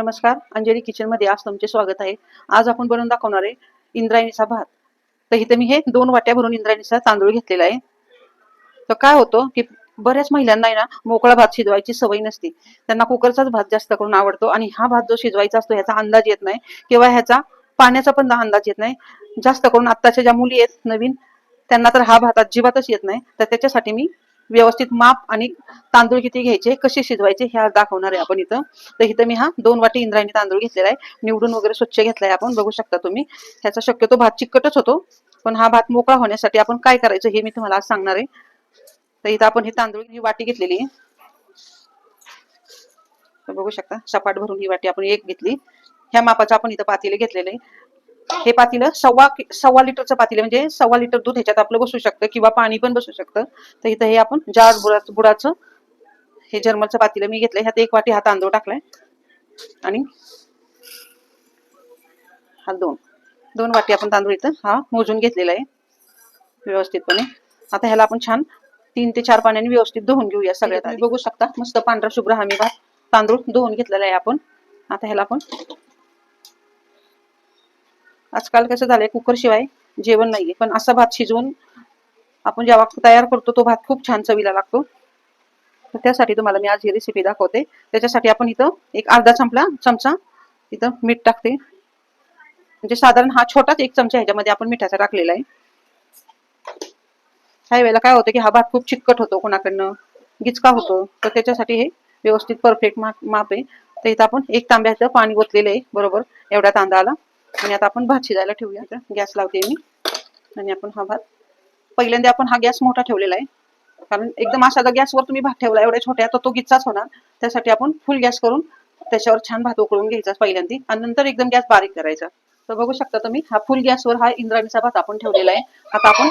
नमस्कार. अंजली किचनमध्ये आज तुमचे स्वागत आहे. आज आपण बनवून दाखवणार आहे इंद्रायणीचा भात. तर इथे मी हे दोन वाट्या भरून इंद्रायणीचा तांदूळ घेतलेला आहे. तर काय होतं की बऱ्याच महिलांना ना मोकळा भात शिजवायची सवय नसते. त्यांना कुकरचाच भात जास्त करून आवडतो आणि हा भात जो शिजवायचा असतो ह्याचा अंदाज येत नाही किंवा ह्याचा पाण्याचा पण अंदाज येत नाही. जास्त करून आत्ताच्या ज्या मुली आहेत नवीन त्यांना तर हा भात अजिबातच येत नाही. तर त्याच्यासाठी मी व्यवस्थित माप आणि तांदूळ किती घ्यायचे कसे शिजवायचे हे आज दाखवणार आहे आपण इथं. तर इथं मी हा दोन वाटी इंद्रायणी तांदूळ घेतलेला आहे. निवडून वगैरे स्वच्छ घेतलाय आपण बघू शकता तुम्ही. ह्याचा शक्यतो भात चिकटच होतो पण हा भात मोकळा होण्यासाठी आपण काय करायचं हे मी तुम्हाला आज सांगणार आहे. तर इथं आपण हे तांदूळ ही वाटी घेतलेली आहे. बघू शकता सपाट भरून ही वाटी आपण एक घेतली. ह्या मापाचं आपण इथं पातेले घेतलेले हे पातीलं सव्वा सव्वा लिटरचं पातीलं म्हणजे सव्वा लिटर दूध ह्याच्यात आपलं बसू शकतं किंवा पाणी पण बसू शकतं. तर इथं हे आपण जार बुडाचं बुडाचं हे जर्मलचं पातीलं मी घेतलं ह्यात एक वाटी हा तांदूळ टाकलाय. आणि हा दोन दोन वाटी आपण तांदूळ इथं हा मोजून घेतलेला आहे व्यवस्थितपणे. आता ह्याला आपण छान तीन ते चार पाण्याने व्यवस्थित धुवून घेऊया सगळ्यात बघू शकता मस्त पांढरा शुभ्र हमी भात तांदूळ धुवून घेतलेला आहे आपण. आता ह्याला आपण आजकाल कसं झालंय कुकर शिवाय जेवण नाहीये. पण असा भात शिजवून आपण जेव्हा तयार करतो तो भात खूप छान चवीला लागतो. तर त्यासाठी तुम्हाला मी आज ही रेसिपी दाखवते. त्याच्यासाठी आपण इथं एक अर्धा चमला चमचा इथं मीठ टाकते. म्हणजे साधारण हा छोटाच एक चमचा ह्याच्यामध्ये आपण मिठाचा टाकलेला आहे. काही वेळेला काय होतं की हा भात खूप चिकट होतो कोणाकडनं गिचका होतो. तर त्याच्यासाठी हे व्यवस्थित परफेक्ट माप माप आहे. तर इथं आपण एक तांब्याचं पाणी ओतलेलं आहे बरोबर? एवढ्या तांदळाला. आणि आता आपण भात शिजायला ठेवूया. आता गॅस लावते मी. आणि आपण हा भात पहिल्यांदा आपण हा गॅस मोठा ठेवलेला आहे. कारण एकदम असा जर गॅसवर तुम्ही भात ठेवला एवढ्या छोट्या तर तो गिच्चाच होणार. त्यासाठी आपण फुल गॅस करून त्याच्यावर छान भात उकळून घ्यायचा पहिल्यांदा. आणि नंतर एकदम गॅस बारीक करायचा. तर बघू शकता तुम्ही हा फुल गॅसवर हा इंद्रायणीचा भात आपण ठेवलेला आहे. आता आपण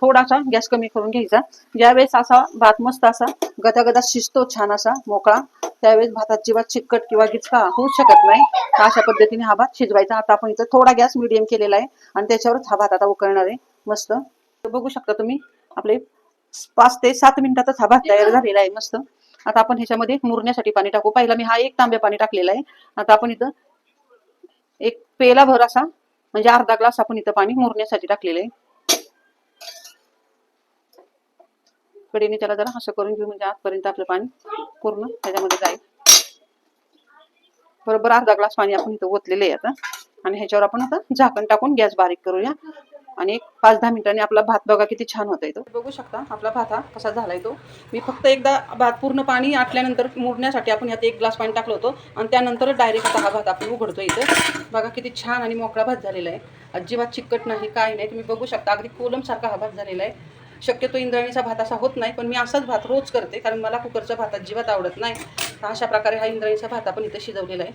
थोडासा गॅस कमी करून घ्यायचा. ज्यावेळेस असा भात मस्त असा गदा गदा शिजतो छान असा मोकळा त्यावेळेस भाताची भात चिकट किंवा गिचका होऊ शकत नाही अशा पद्धतीने हा भात शिजवायचा. आता आपण इथं थोडा गॅस मिडियम केलेला आहे आणि त्याच्यावरच हा भात आता उकळणार आहे. मस्त. तर बघू शकता तुम्ही आपले पाच ते सात मिनिटातच हा भात तयार झालेला आहे. मस्त. आता आपण ह्याच्यामध्ये मुरण्यासाठी पाणी टाकू. पहिला मी हा एक तांब्या पाणी टाकलेला आहे. आता आपण इथं एक पेला भर असा म्हणजे अर्धा ग्लास आपण इथं पाणी मुरण्यासाठी टाकलेलं आहे. कडेने त्याला जरा असं करून घेऊ म्हणजे आजपर्यंत आपलं पाणी पूर्ण त्याच्यामध्ये जाईल. बरोबर अर्धा ग्लास पाणी आपण इथं ओतलेलं आहे आता. आणि ह्याच्यावर आपण आता झाकण टाकून गॅस बारीक करूया. आणि एक पाच दहा मिनिटांनी आपला भात बघा किती छान होता येतो बघू शकता आपला भात हा कसा झालाय तो. मी फक्त एकदा भात पूर्ण पाणी आटल्यानंतर मुरण्यासाठी आपण यात एक ग्लास पाणी टाकलं होतं. आणि त्यानंतर डायरेक्ट आता हा भात आपण उघडतो इथं. बघा किती छान आणि मोकळा भात झालेला आहे. अजिबात चिकट नाही काय नाही. तुम्ही बघू शकता अगदी कोलमसारखा हा भात झालेला आहे. शक्यतो इंद्रायणीचा भात असा होत नाही पण मी असाच भात रोज करते कारण मला कुकरचा भात अजिबात आवडत नाही. तर अशा प्रकारे हा इंद्रायणीचा भात आपण इथं शिजवलेला आहे.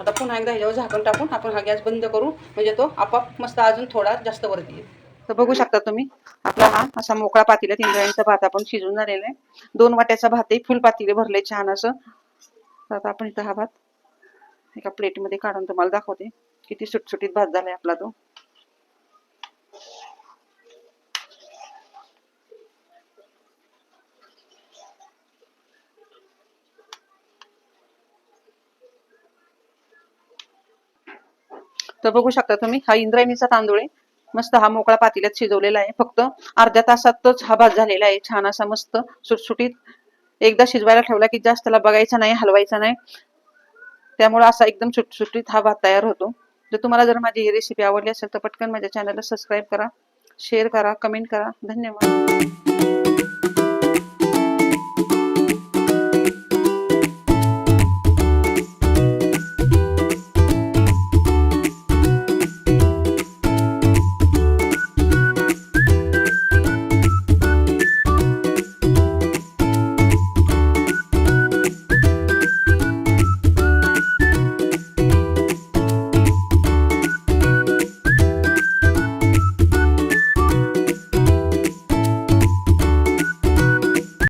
आता पुन्हा एकदा ह्याच्यावर झाकण टाकून आपण हा गॅस बंद करू म्हणजे तो आपाप मस्त अजून थोडा जास्त वरती येईल. तर बघू शकता तुम्ही आपला हा असा मोकळा पातेल्यात इंद्रायणीचा भात आपण शिजून झालेला आहे. दोन वाट्याचा भातही फुल पातेले भरले छान असं. तर आता आपण इथं हा भात एका प्लेटमध्ये काढून तुम्हाला दाखवते. किती सुटसुटीत भात झालाय आपला तो. तर बघू शकता तुम्ही हा इंद्रायणीचा तांदूळ आहे. मस्त हा मोकळा पातेल्यात शिजवलेला आहे. फक्त अर्ध्या तासातच हा भात झालेला आहे. छान असा मस्त सुटसुटीत. एकदा शिजवायला ठेवला की जास्त त्याला बघायचा नाही हलवायचा नाही. त्यामुळे असा एकदम सुटसुटीत हा भात तयार होतो. जर तुम्हाला जर माझी ही रेसिपी आवडली असेल तर पटकन माझ्या चॅनलला सबस्क्राईब करा शेअर करा कमेंट करा. धन्यवाद.